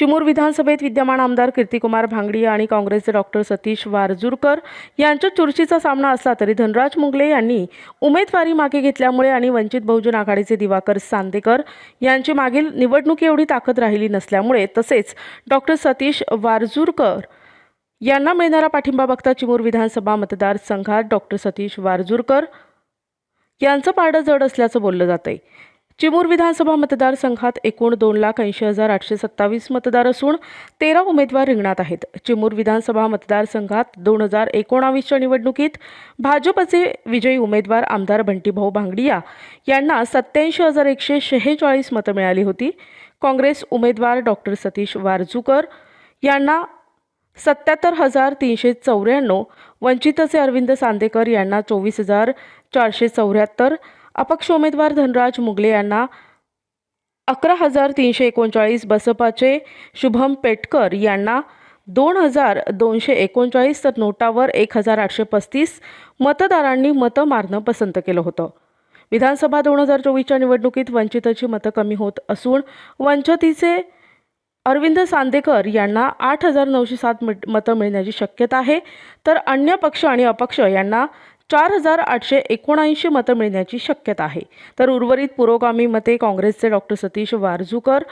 चिमूर विधानसभेत विद्यमान आमदार कीर्तिकुमार भांगडी आणि काँग्रेसचे डॉक्टर सतीश वारजूरकर यांच्या चुरशीचा सामना असला तरी धनराज मुंगले यांनी उमेदवारी मागे घेतल्यामुळे आणि वंचित बहुजन आघाडीचे दिवाकर सांदेकर यांची मागील निवडणुकी एवढी ताकद राहिली नसल्यामुळे तसेच डॉक्टर सतीश वारजूरकर यांना मिळणारा पाठिंबा बघता चिमूर विधानसभा मतदारसंघात डॉक्टर सतीश वारजूरकर यांचं पारडं जड असल्याचं बोललं जात आहे चिमूर विधानसभा मतदारसंघात एकूण दोन लाख ऐंशी हजार आठशे सत्तावीस मतदार असून तेरा उमेदवार रिंगणात आहेत. चिमूर विधानसभा मतदारसंघात दोन हजार एकोणावीसच्या निवडणुकीत भाजपचे विजयी उमेदवार आमदार बंटीभाऊ भांगडिया यांना सत्याऐंशी हजार एकशे शेहेचाळीस मतं मिळाली होती. काँग्रेस उमेदवार डॉक्टर सतीश वारजूकर यांना सत्याहत्तर हजार तीनशे चौऱ्याण्णव वंचितचे अरविंद सांदेकर यांना चोवीस हजार चारशे चौऱ्याहत्तर अपक्ष उमेदवार धनराज मुगले यांना अकरा हजार तीनशे एकोणचाळीस बसपाचे शुभम पेटकर यांना दोन हजार दोनशे एकोणचाळीस तर नोटावर एक हजार आठशे पस्तीस मतदारांनी मतं मारणं पसंत केलं होतं. विधानसभा दोन हजार चोवीसच्या निवडणुकीत वंचितची मतं कमी होत असून वंचितीचे अरविंद सांदेकर यांना आठ हजार नऊशे सात मतं मिळण्याची शक्यता आहे. तर अन्य पक्ष आणि अपक्ष यांना चार हजार आठशे एकोणऐंशी मतं मिळण्याची शक्यता आहे. तर उर्वरित पुरोगामी मते काँग्रेसचे डॉक्टर सतीश वारजूकर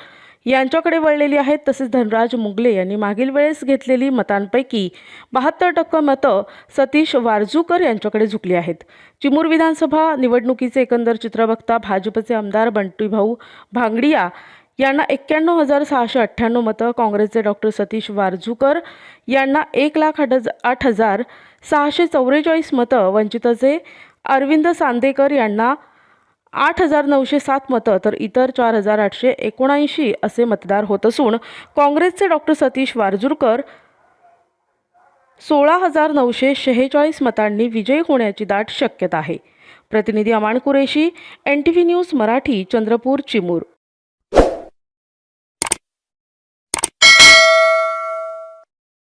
यांच्याकडे वळलेली आहेत. तसेच धनराज मुगले यांनी मागील वेळेस घेतलेली मतांपैकी बहात्तर टक्के मतं सतीश वारजूकर यांच्याकडे झुकली आहेत. चिमूर विधानसभा निवडणुकीचे एकंदर चित्र बघता भाजपचे आमदार बंटीभाऊ भांगडिया यांना एक्क्याण्णव हजार सहाशे अठ्ठ्याण्णव मतं काँग्रेसचे डॉक्टर सतीश वारजूकर यांना एक लाख आठ आठ हजार सहाशे चौवेचाळीस मतं वंचितचे अरविंद सांदेकर यांना आठ हजार नऊशे सात मतं तर इतर चार हजार आठशे एकोणऐंशी असे मतदार होत असून काँग्रेसचे डॉक्टर सतीश वारजूरकर सोळा हजार नऊशे शेहेचाळीस मतांनी विजयी होण्याची दाट शक्यता आहे. प्रतिनिधी Aman Qureshi N T V news Marathi Chandrapur Chimur.